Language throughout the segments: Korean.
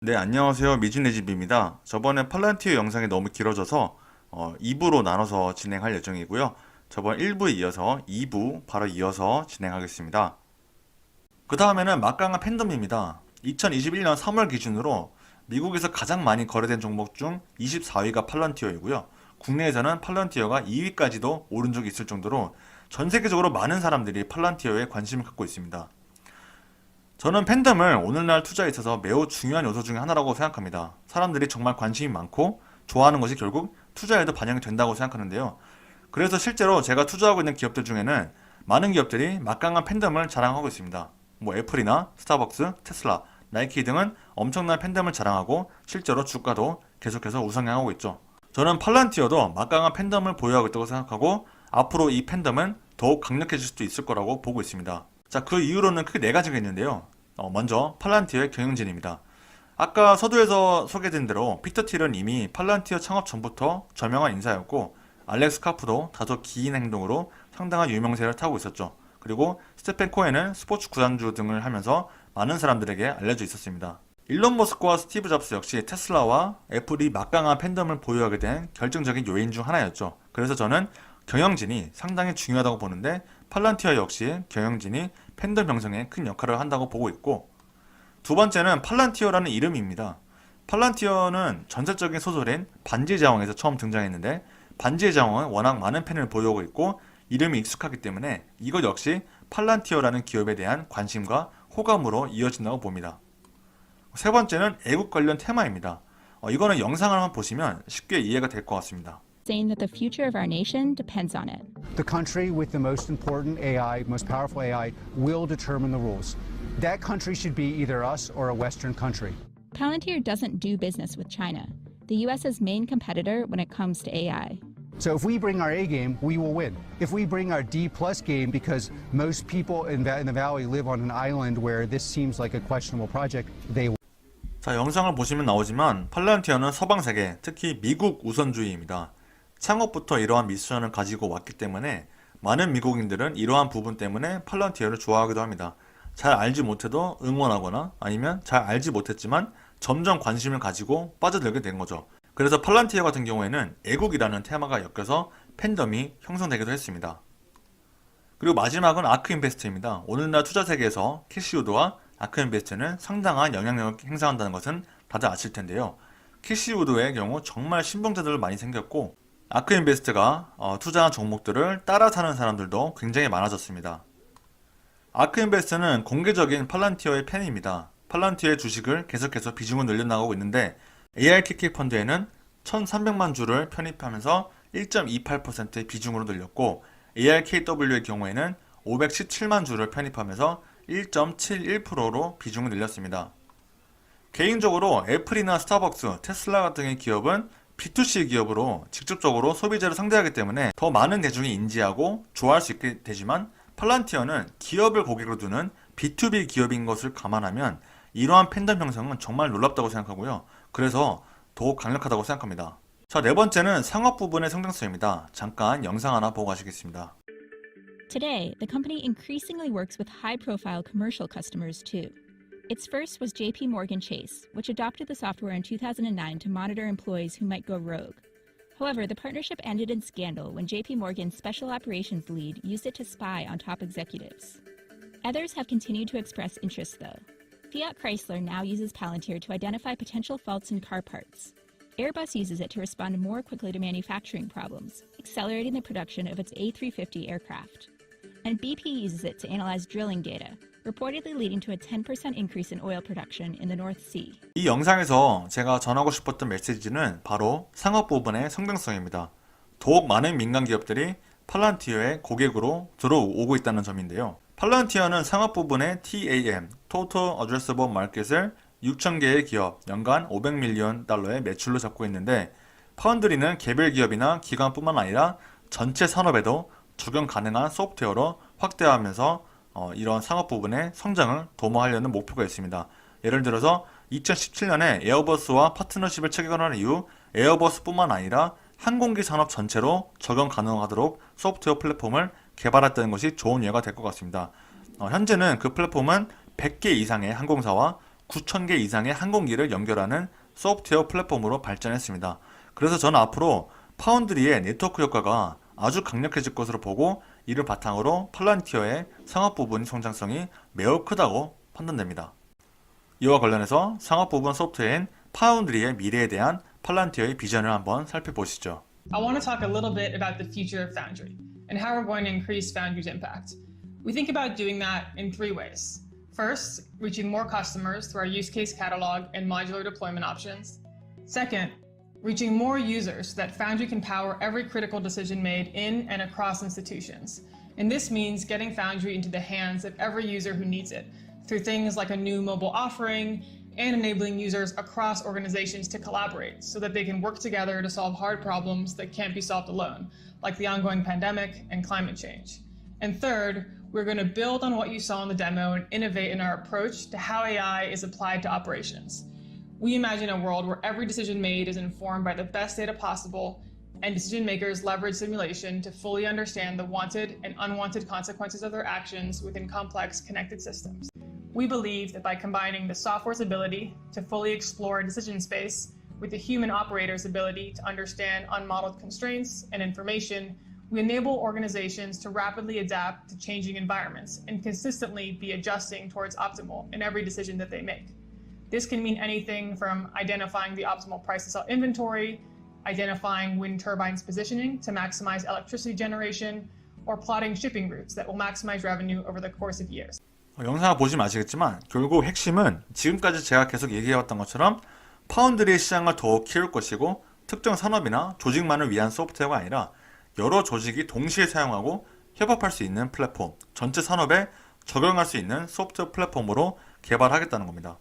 네, 안녕하세요. 미진의 집입니다. 저번에 팔란티어 영상이 너무 길어져서 어, 2부로 나눠서 진행할 예정이고요. 저번 1부에 이어서 2부 바로 이어서 진행하겠습니다. 그 다음에는 막강한 팬덤입니다. 2021년 3월 기준으로 미국에서 가장 많이 거래된 종목 중 24위가 팔란티어이고요. 국내에서는 팔란티어가 2위까지도 오른 적이 있을 정도로 전 세계적으로 많은 사람들이 팔란티어에 관심을 갖고 있습니다. 저는 팬덤을 오늘날 투자에 있어서 매우 중요한 요소 중에 하나라고 생각합니다. 사람들이 정말 관심이 많고 좋아하는 것이 결국 투자에도 반영이 된다고 생각하는데요. 그래서 실제로 제가 투자하고 있는 기업들 중에는 많은 기업들이 막강한 팬덤을 자랑하고 있습니다. 뭐 애플이나 스타벅스, 테슬라, 나이키 등은 엄청난 팬덤을 자랑하고 실제로 주가도 계속해서 우상향하고 있죠. 저는 팔란티어도 막강한 팬덤을 보유하고 있다고 생각하고 앞으로 이 팬덤은 더욱 강력해질 수도 있을 거라고 보고 있습니다. 자, 그 이유로는 크게 네 가지가 있는데요. 어, 먼저 팔란티어의 경영진입니다. 아까 서두에서 소개된 대로 피터 틸은 이미 팔란티어 창업 전부터 저명한 인사였고 알렉스 카프도 다소 기인 행동으로 상당한 유명세를 타고 있었죠. 그리고 스테펜 코엔은 스포츠 구단주 등을 하면서 많은 사람들에게 알려져 있었습니다. 일론 머스크와 스티브 잡스 역시 테슬라와 애플이 막강한 팬덤을 보유하게 된 결정적인 요인 중 하나였죠. 그래서 저는 경영진이 상당히 중요하다고 보는데 팔란티어 역시 경영진이 팬덤 형성에 큰 역할을 한다고 보고 있고 두 번째는 팔란티어라는 이름입니다. 팔란티어는 전설적인 소설인 반지의 제왕에서 처음 등장했는데 반지의 제왕은 워낙 많은 팬을 보유하고 있고 이름이 익숙하기 때문에 이것 역시 팔란티어라는 기업에 대한 관심과 호감으로 이어진다고 봅니다. 세 번째는 애국 관련 테마입니다. 어, 이거는 영상을 한번 보시면 쉽게 이해가 될 것 같습니다. saying that the future of our nation depends on it. The country with the most important AI, most powerful AI, will determine the rules. That country should be either us or a Western country. Palantir doesn't do business with China, the US's main competitor when it comes to AI. So if we bring our A game, we will win. If we bring our D plus game, because most people in, Va- in the valley live on an island where this seems like a questionable project, they will. 자, 영상을 보시면 나오지만 팔란티어는 서방 세계, 특히 미국 우선주의입니다. 창업부터 이러한 미션을 가지고 왔기 때문에 많은 미국인들은 이러한 부분 때문에 팔란티어를 좋아하기도 합니다. 잘 알지 못해도 응원하거나 아니면 잘 알지 못했지만 점점 관심을 가지고 빠져들게 된 거죠. 그래서 팔란티어 같은 경우에는 애국이라는 테마가 엮여서 팬덤이 형성되기도 했습니다. 그리고 마지막은 아크인베스트입니다. 오늘날 투자 세계에서 캐시우드와 아크인베스트는 상당한 영향력을 행사한다는 것은 다들 아실 텐데요. 캐시우드의 경우 정말 신봉자들 많이 생겼고 아크인베스트가 어, 투자한 종목들을 따라 사는 사람들도 굉장히 많아졌습니다. 아크인베스트는 공개적인 팔란티어의 팬입니다. 팔란티어의 주식을 계속해서 비중을 늘려나가고 있는데 ARKK 펀드에는 1,300만 주를 편입하면서 1.28%의 비중으로 늘렸고 ARKW의 경우에는 517만 주를 편입하면서 1.71%로 비중을 늘렸습니다. 개인적으로 애플이나 스타벅스, 테슬라 등의 기업은 B2C 기업으로 직접적으로 소비자를 상대하기 때문에 더 많은 대중이 인지하고 좋아할 수 있게 되지만 팔란티어는 기업을 고객으로 두는 B2B 기업인 것을 감안하면 이러한 팬덤 형성은 정말 놀랍다고 생각하고요. 그래서 더욱 강력하다고 생각합니다. 자, 네 번째는 상업 부분의 성장성입니다. 잠깐 영상 하나 보고 가시겠습니다. Today, the company increasingly works with high profile commercial customers too. Its first was JP Morgan Chase, which adopted the software in 2009 to monitor employees who might go rogue. However, the partnership ended in scandal when JP Morgan's special operations lead used it to spy on top executives. Others have continued to express interest though. Fiat Chrysler now uses Palantir to identify potential faults in car parts. Airbus uses it to respond more quickly to manufacturing problems, accelerating the production of its A350 aircraft. And BP uses it to analyze drilling data, reportedly leading to a 10% increase in oil production in the North Sea. 이 영상에서 제가 전하고 싶었던 메시지는 바로 상업 부분의 성장성입니다. 더욱 많은 민간 기업들이 팔란티어의 고객으로 들어오고 있다는 점인데요. 팔란티어는 상업 부분의 TAM, Total Addressable Market을 6,000개의 기업, 연간 500밀리언 달러의 매출로 잡고 있는데 파운드리는 개별 기업이나 기관뿐만 아니라 전체 산업에도 적용 가능한 소프트웨어로 확대하면서 어, 이런 상업 부분의 성장을 도모하려는 목표가 있습니다. 예를 들어서 2017년에 에어버스와 파트너십을 체결한 이후 에어버스뿐만 아니라 항공기 산업 전체로 적용 가능하도록 소프트웨어 플랫폼을 개발했다는 것이 좋은 예가 될 것 같습니다. 어, 현재는 그 플랫폼은 100개 이상의 항공사와 9,000개 이상의 항공기를 연결하는 소프트웨어 플랫폼으로 발전했습니다. 그래서 저는 앞으로 파운드리의 네트워크 효과가 아주 강력해질 것으로 보고 이를 바탕으로 팔란티어의 상업 부분 성장성이 매우 크다고 판단됩니다. 이와 관련해서 상업 부분 소프트웨어인 파운드리의 미래에 대한 팔란티어의 비전을 한번 살펴보시죠. I want to talk a little bit about the future of Foundry and how we're going to increase Foundry's impact. We think about doing that in three ways. First, reaching more customers through our use case catalog and modular deployment options. Second, reaching more users so that Foundry can power every critical decision made in and across institutions. And this means getting Foundry into the hands of every user who needs it through things like a new mobile offering and enabling users across organizations to collaborate so that they can work together to solve hard problems that can't be solved alone, like the ongoing pandemic and climate change. And third, we're going to build on what you saw in the demo and innovate in our approach to how AI is applied to operations. We imagine a world where every decision made is informed by the best data possible, and decision makers leverage simulation to fully understand the wanted and unwanted consequences of their actions within complex connected systems. We believe that by combining the software's ability to fully explore decision space with the human operator's ability to understand unmodeled constraints and information, we enable organizations to rapidly adapt to changing environments and consistently be adjusting towards optimal in every decision that they make. This can mean anything from identifying the optimal price to sell inventory, identifying wind turbines positioning to maximize electricity generation, or plotting shipping routes that will maximize revenue over the course of years. 어, 영상을 보시면 아시겠지만 결국 핵심은 지금까지 제가 계속 얘기해왔던 것처럼 파운드리 시장을 더욱 키울 것이고 특정 산업이나 조직만을 위한 소프트웨어가 아니라 여러 조직이 동시에 사용하고 협업할 수 있는 플랫폼, 전체 산업에 적용할 수 있는 소프트웨어 플랫폼으로 개발하겠다는 겁니다.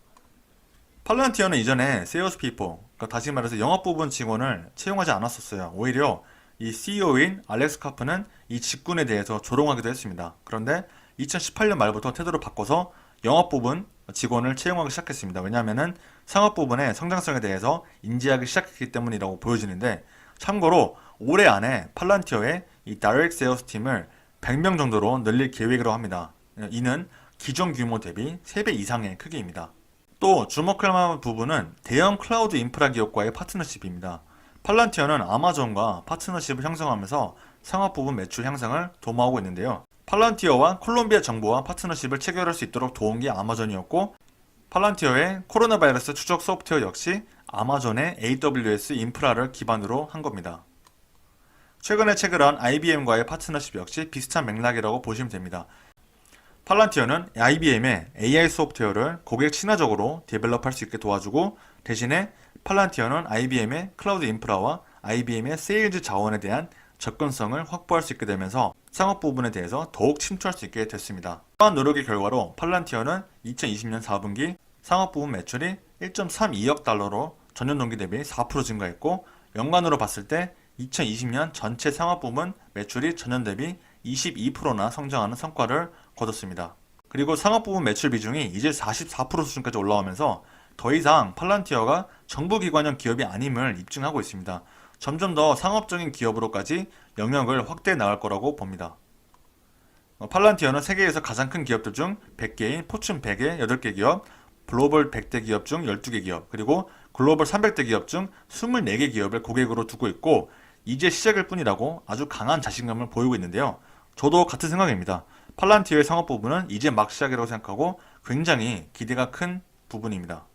팔란티어는 이전에 세일스 피포, 그러니까 다시 말해서 영업 부분 직원을 채용하지 않았었어요. 오히려 이 CEO인 알렉스 카프는 이 직군에 대해서 조롱하기도 했습니다. 그런데 2018년 말부터 태도를 바꿔서 영업 부분 직원을 채용하기 시작했습니다. 왜냐하면은 상업 부분의 성장성에 대해서 인지하기 시작했기 때문이라고 보여지는데 참고로 올해 안에 팔란티어의 이 다이렉트 세일스 팀을 100명 정도로 늘릴 계획이라고 합니다. 이는 기존 규모 대비 3배 이상의 크기입니다. 또 주목할 만한 부분은 대형 클라우드 인프라 기업과의 파트너십입니다. 팔란티어는 아마존과 파트너십을 형성하면서 상업 부분 매출 향상을 도모하고 있는데요. 팔란티어와 콜롬비아 정부와 파트너십을 체결할 수 있도록 도운 게 아마존이었고 팔란티어의 코로나 바이러스 추적 소프트웨어 역시 아마존의 AWS 인프라를 기반으로 한 겁니다. 최근에 체결한 IBM과의 파트너십 역시 비슷한 맥락이라고 보시면 됩니다. 팔란티어는 IBM의 AI 소프트웨어를 고객 친화적으로 데벨롭할 수 있게 도와주고 대신에 팔란티어는 IBM의 클라우드 인프라와 IBM의 세일즈 자원에 대한 접근성을 확보할 수 있게 되면서 상업 부분에 대해서 더욱 침투할 수 있게 됐습니다. 이러한 노력의 결과로 팔란티어는 2020년 4분기 상업 부분 매출이 1.32억 달러로 전년 동기 대비 4% 증가했고 연간으로 봤을 때 2020년 전체 상업 부문 매출이 전년 대비 22%나 성장하는 성과를 거뒀습니다. 그리고 상업 부문 매출 비중이 이제 44% 수준까지 올라오면서 더 이상 팔란티어가 정부기관형 기업이 아님을 입증하고 있습니다. 점점 더 상업적인 기업으로까지 영역을 확대해 나갈 거라고 봅니다. 어, 팔란티어는 세계에서 가장 큰 기업들 중 100개인 포춘 100의 8개 기업, 글로벌 100대 기업 중 12개 기업, 그리고 글로벌 300대 기업 중 24개 기업을 고객으로 두고 있고 이제 시작일 뿐이라고 아주 강한 자신감을 보이고 있는데요. 저도 같은 생각입니다. 팔란티어의 상업 부분은 이제 막 시작이라고 생각하고 굉장히 기대가 큰 부분입니다.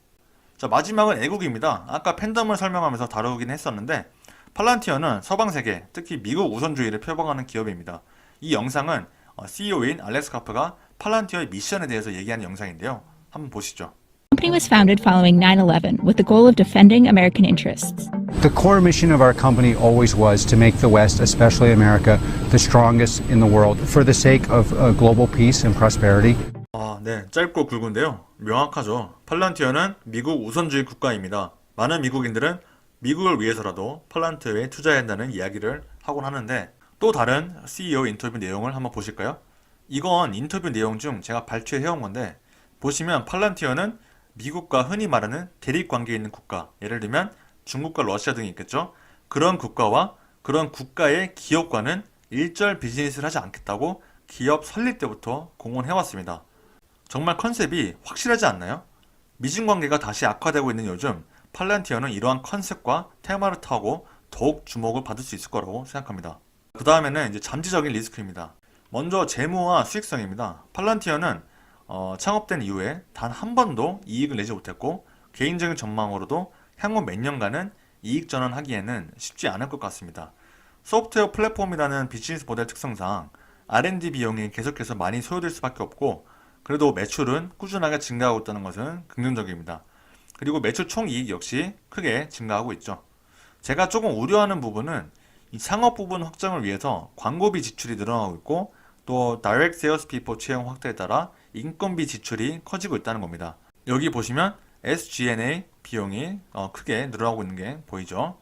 자, 마지막은 애국입니다. 아까 팬덤을 설명하면서 다루긴 했었는데 팔란티어는 서방 세계, 특히 미국 우선주의를 표방하는 기업입니다. 이 영상은 어, CEO인 알렉스 카프가 팔란티어의 미션에 대해서 얘기하는 영상인데요. 한번 보시죠. The company was founded following 9 11 with the goal of defending American interests. The core mission of our company always was to make the West, especially America, the strongest in the world for the sake of uh, global peace and prosperity. 아, 네. 짧고 굵은데요. 명확하죠. 팔란티어는 미국 우선주의 국가입니다. 많은 미국인들은 미국을 위해서라도 팔란티어에 투자해야 한다는 이야기를 하곤 하는데 또 다른 CEO 인터뷰 내용을 한번 보실까요? 이건 인터뷰 내용 중 제가 발췌해온 건데 보시면 팔란티어는 미국과 흔히 말하는 대립 관계에 있는 국가, 예를 들면 중국과 러시아 등이 있겠죠. 그런 국가와 그런 국가의 기업과는 일절 비즈니스를 하지 않겠다고 기업 설립 때부터 공언해왔습니다. 정말 컨셉이 확실하지 않나요? 미중 관계가 다시 악화되고 있는 요즘 팔란티어는 이러한 컨셉과 테마를 타고 더욱 주목을 받을 수 있을 거라고 생각합니다. 그 다음에는 이제 잠재적인 리스크입니다. 먼저 재무와 수익성입니다. 팔란티어는 어, 창업된 이후에 단 한 번도 이익을 내지 못했고 개인적인 전망으로도 향후 몇 년간은 이익 전환하기에는 쉽지 않을 것 같습니다. 소프트웨어 플랫폼이라는 비즈니스 모델 특성상 R&D 비용이 계속해서 많이 소요될 수밖에 없고 그래도 매출은 꾸준하게 증가하고 있다는 것은 긍정적입니다. 그리고 매출 총 이익 역시 크게 증가하고 있죠. 제가 조금 우려하는 부분은 이 상업 부분 확장을 위해서 광고비 지출이 늘어나고 있고 또 다이렉트 세일스 피포 채용 확대에 따라 인건비 지출이 커지고 있다는 겁니다. 여기 보시면 SG&A 비용이 어, 크게 늘어나고 있는 게 보이죠.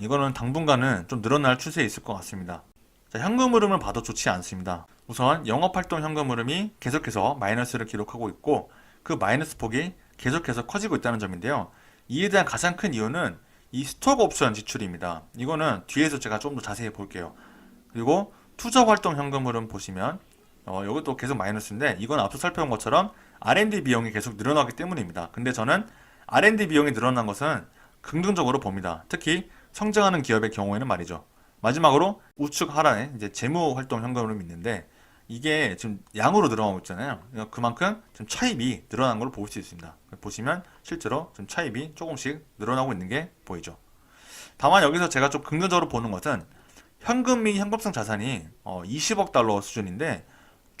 이거는 당분간은 좀 늘어날 추세에 있을 것 같습니다. 자, 현금 흐름을 봐도 좋지 않습니다. 우선 영업활동 현금 흐름이 계속해서 마이너스를 기록하고 있고 그 마이너스 폭이 계속해서 커지고 있다는 점인데요. 이에 대한 가장 큰 이유는 이 스톡 옵션 지출입니다. 이거는 뒤에서 제가 좀 더 자세히 볼게요. 그리고 투자 활동 현금 흐름 보시면 어, 이것도 계속 마이너스인데 이건 앞서 살펴본 것처럼 R&D 비용이 계속 늘어나기 때문입니다. 근데 저는 R&D 비용이 늘어난 것은 긍정적으로 봅니다. 특히 성장하는 기업의 경우에는 말이죠. 마지막으로 우측 하단에 이제 재무 활동 현금 흐름이 있는데 이게 지금 양으로 늘어나고 있잖아요. 그만큼 지금 차입이 늘어난 걸 볼 수 있습니다. 보시면 실제로 지금 차입이 조금씩 늘어나고 있는 게 보이죠. 다만 여기서 제가 좀 긍정적으로 보는 것은 현금 및 현금성 자산이 어, 20억 달러 수준인데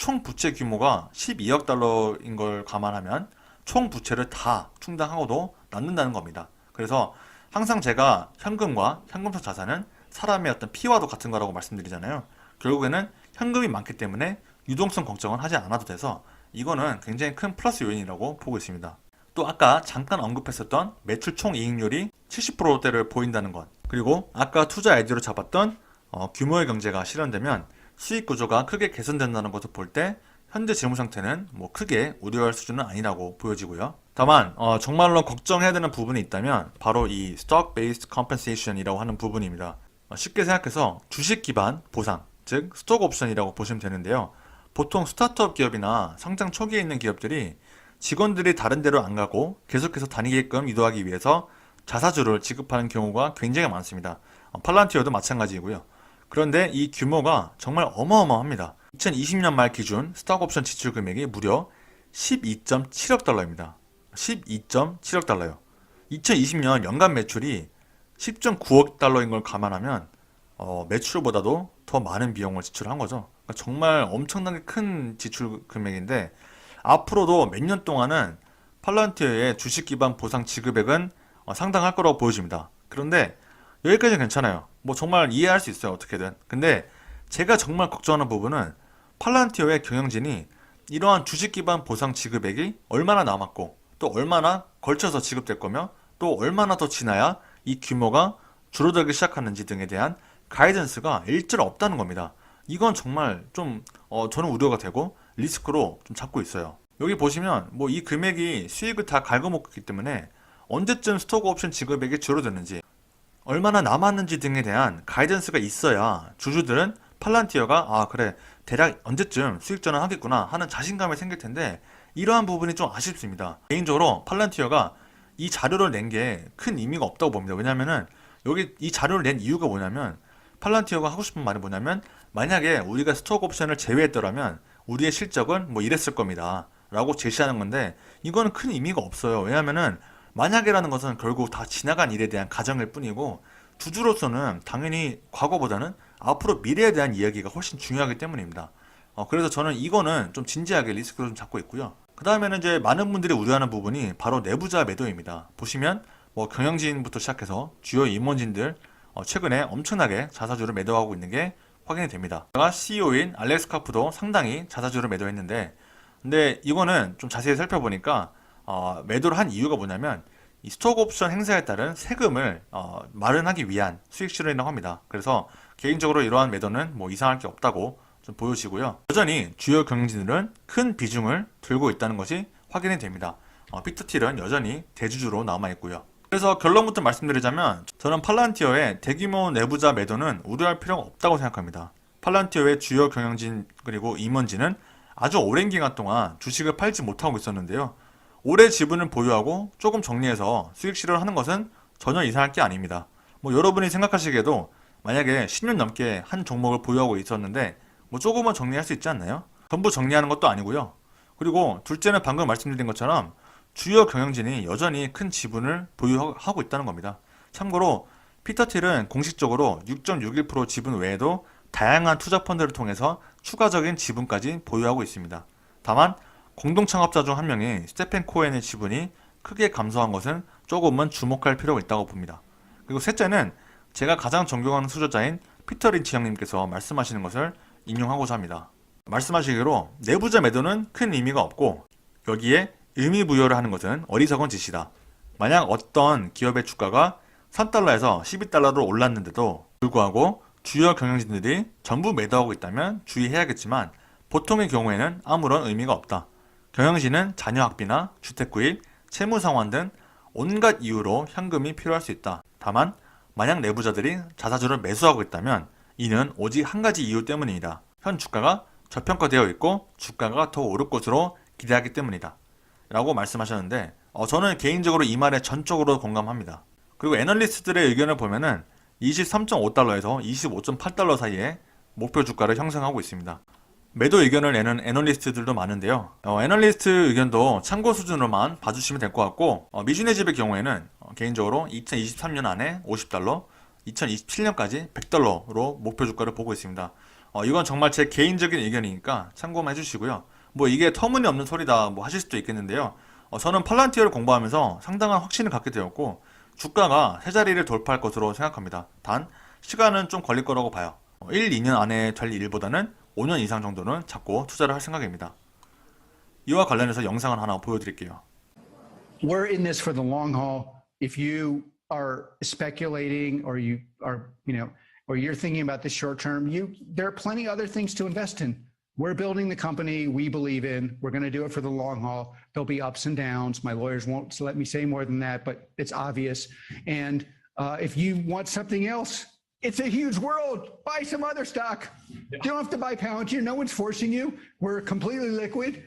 총 부채 규모가 12억 달러인 걸 감안하면 총 부채를 다 충당하고도 남는다는 겁니다. 그래서 항상 제가 현금과 현금성 자산은 사람의 어떤 피와도 같은 거라고 말씀드리잖아요. 결국에는 현금이 많기 때문에 유동성 걱정은 하지 않아도 돼서 이거는 굉장히 큰 플러스 요인이라고 보고 있습니다. 또 아까 잠깐 언급했었던 매출 총 이익률이 70%대를 보인다는 것 그리고 아까 투자 아이디어로 잡았던 어, 규모의 경제가 실현되면 수익 구조가 크게 개선된다는 것을 볼 때 현재 재무 상태는 뭐 크게 우려할 수준은 아니라고 보여지고요. 다만 어, 정말로 걱정해야 되는 부분이 있다면 바로 이 stock based compensation이라고 하는 부분입니다. 어, 쉽게 생각해서 주식 기반 보상, 즉 스톡 옵션이라고 보시면 되는데요. 보통 스타트업 기업이나 성장 초기에 있는 기업들이 직원들이 다른 데로 안 가고 계속해서 다니게끔 유도하기 위해서 자사주를 지급하는 경우가 굉장히 많습니다. 어, 팔란티어도 마찬가지이고요. 그런데 이 규모가 정말 어마어마합니다. 2020년 말 기준 스톡 옵션 지출 금액이 무려 12.7억 달러입니다. 12.7억 달러요. 2020년 연간 매출이 10.9억 달러인 걸 감안하면 어, 매출보다도 더 많은 비용을 지출한 거죠. 그러니까 정말 엄청나게 큰 지출 금액인데 앞으로도 몇 년 동안은 팔란티어의 주식 기반 보상 지급액은 어, 상당할 거라고 보여집니다. 그런데 여기까지는 괜찮아요. 뭐 정말 이해할 수 있어요. 어떻게든. 근데 제가 정말 걱정하는 부분은 팔란티어의 경영진이 이러한 주식 기반 보상 지급액이 얼마나 남았고 또 얼마나 걸쳐서 지급될 거며 또 얼마나 더 지나야 이 규모가 줄어들기 시작하는지 등에 대한 가이던스가 일절 없다는 겁니다. 이건 정말 좀 어, 저는 우려가 되고 리스크로 좀 잡고 있어요. 여기 보시면 뭐 이 금액이 수익을 다 갉아먹기 때문에 언제쯤 스톡 옵션 지급액이 줄어드는지 얼마나 남았는지 등에 대한 가이던스가 있어야 주주들은 팔란티어가 아 그래 대략 언제쯤 수익 전환하겠구나 하는 자신감이 생길 텐데 이러한 부분이 좀 아쉽습니다. 개인적으로 팔란티어가 이 자료를 낸 게 큰 의미가 없다고 봅니다. 왜냐면은 여기 이 자료를 낸 이유가 뭐냐면 팔란티어가 하고 싶은 말이 뭐냐면 만약에 우리가 스톡 옵션을 제외했더라면 우리의 실적은 뭐 이랬을 겁니다. 라고 제시하는 건데 이거는 큰 의미가 없어요. 왜냐면은 만약에라는 것은 결국 다 지나간 일에 대한 가정일 뿐이고 주주로서는 당연히 과거보다는 앞으로 미래에 대한 이야기가 훨씬 중요하기 때문입니다. 어, 그래서 저는 이거는 좀 진지하게 리스크를 좀 잡고 있고요. 그 다음에는 이제 많은 분들이 우려하는 부분이 바로 내부자 매도입니다. 보시면 뭐 경영진부터 시작해서 주요 임원진들 어, 최근에 엄청나게 자사주를 매도하고 있는 게 확인이 됩니다. 제가 CEO인 알렉스 카프도 상당히 자사주를 매도했는데 근데 이거는 좀 자세히 살펴보니까 어, 매도를 한 이유가 뭐냐면 이 스톡 옵션 행사에 따른 세금을 어, 마련하기 위한 수익 실현이라고 합니다. 그래서 개인적으로 이러한 매도는 뭐 이상할 게 없다고 좀 보여지고요. 여전히 주요 경영진들은 큰 비중을 들고 있다는 것이 확인이 됩니다. 어, 피터틸은 여전히 대주주로 남아 있고요. 그래서 결론부터 말씀드리자면 저는 팔란티어의 대규모 내부자 매도는 우려할 필요가 없다고 생각합니다. 팔란티어의 주요 경영진 그리고 임원진은 아주 오랜 기간 동안 주식을 팔지 못하고 있었는데요. 오래 지분을 보유하고 조금 정리해서 수익 실현을 하는 것은 전혀 이상할 게 아닙니다. 뭐 여러분이 생각하시기에도 만약에 10년 넘게 한 종목을 보유하고 있었는데 뭐 조금은 정리할 수 있지 않나요? 전부 정리하는 것도 아니고요. 그리고 둘째는 방금 말씀드린 것처럼 주요 경영진이 여전히 큰 지분을 보유하고 있다는 겁니다. 참고로 피터 틸은 공식적으로 6.61% 지분 외에도 다양한 투자 펀드를 통해서 추가적인 지분까지 보유하고 있습니다. 다만 공동 창업자 중 한 명인 스테펜 코엔의 지분이 크게 감소한 것은 조금은 주목할 필요가 있다고 봅니다. 그리고 셋째는 제가 가장 존경하는 수저자인 피터 린치 형님께서 말씀하시는 것을 인용하고자 합니다. 말씀하시기로 내부자 매도는 큰 의미가 없고 여기에 의미 부여를 하는 것은 어리석은 짓이다. 만약 어떤 기업의 주가가 3달러에서 12달러로 올랐는데도 불구하고 주요 경영진들이 전부 매도하고 있다면 주의해야겠지만 보통의 경우에는 아무런 의미가 없다. 경영진은 자녀 학비나 주택 구입, 채무 상환 등 온갖 이유로 현금이 필요할 수 있다. 다만 만약 내부자들이 자사주를 매수하고 있다면 이는 오직 한 가지 이유 때문이다. 현 주가가 저평가되어 있고 주가가 더 오를 것으로 기대하기 때문이다. 라고 말씀하셨는데 어, 저는 개인적으로 이 말에 전적으로 공감합니다. 그리고 애널리스트들의 의견을 보면은 23.5달러에서 25.8달러 사이에 목표 주가를 형성하고 있습니다. 매도 의견을 내는 애널리스트들도 많은데요. 어, 애널리스트 의견도 참고 수준으로만 봐주시면 될 것 같고 어, 미준의 집의 경우에는 어, 개인적으로 2023년 안에 50달러, 2027년까지 100달러로 목표 주가를 보고 있습니다. 어, 이건 정말 제 개인적인 의견이니까 참고만 해주시고요. 뭐 이게 터무니없는 소리다 뭐 하실 수도 있겠는데요. 어, 저는 팔란티어를 공부하면서 상당한 확신을 갖게 되었고 주가가 세 자리를 돌파할 것으로 생각합니다. 단 시간은 좀 걸릴 거라고 봐요. 어, 1, 2년 안에 될 일보다는 5년 이상 정도는 잡고 투자를 할 생각입니다. 이와 관련해서 영상을 하나 보여드릴게요. we're in this for the long haul. If you are speculating or you are, you know, or you're thinking about the short term, you there are plenty other things to invest in. We're building the company we believe in. We're going to do it for the long haul. There'll be ups and downs. My lawyers won't let me say more than that, but it's obvious. And uh, if you want something else, it's a huge world. Buy some other stock. You don't have to buy Palantir. No one's forcing you. We're completely liquid.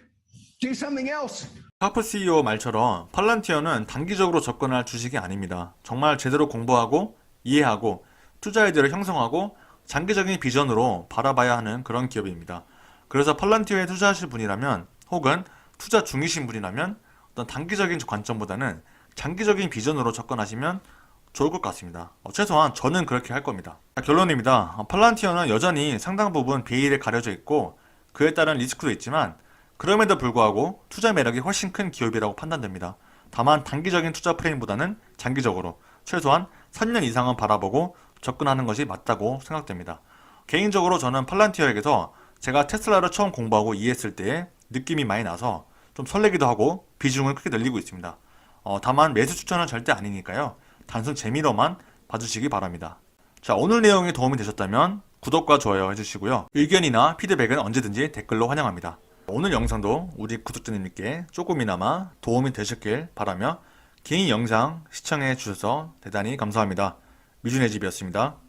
Do something else. 하프 CEO 말처럼 팔란티어는 단기적으로 접근할 주식이 아닙니다. 정말 제대로 공부하고 이해하고 투자 아이디어를 형성하고 장기적인 비전으로 바라봐야 하는 그런 기업입니다. 그래서 팔란티어에 투자하실 분이라면 혹은 투자 중이신 분이라면 어떤 단기적인 관점보다는 장기적인 비전으로 접근하시면 좋을 것 같습니다. 어, 최소한 저는 그렇게 할 겁니다. 자, 결론입니다. 어, 팔란티어는 여전히 상당 부분 베일에 가려져 있고 그에 따른 리스크도 있지만 그럼에도 불구하고 투자 매력이 훨씬 큰 기업이라고 판단됩니다. 다만 단기적인 투자 프레임보다는 장기적으로 최소한 3년 이상은 바라보고 접근하는 것이 맞다고 생각됩니다. 개인적으로 저는 팔란티어에게서 제가 테슬라를 처음 공부하고 이해했을 때의 느낌이 많이 나서 좀 설레기도 하고 비중을 크게 늘리고 있습니다. 어, 다만 매수 추천은 절대 아니니까요. 단순 재미로만 봐주시기 바랍니다. 자, 오늘 내용이 도움이 되셨다면 구독과 좋아요 해주시고요. 의견이나 피드백은 언제든지 댓글로 환영합니다. 오늘 영상도 우리 구독자님께 조금이나마 도움이 되셨길 바라며 긴 영상 시청해 주셔서 대단히 감사합니다. 미준의 집이었습니다.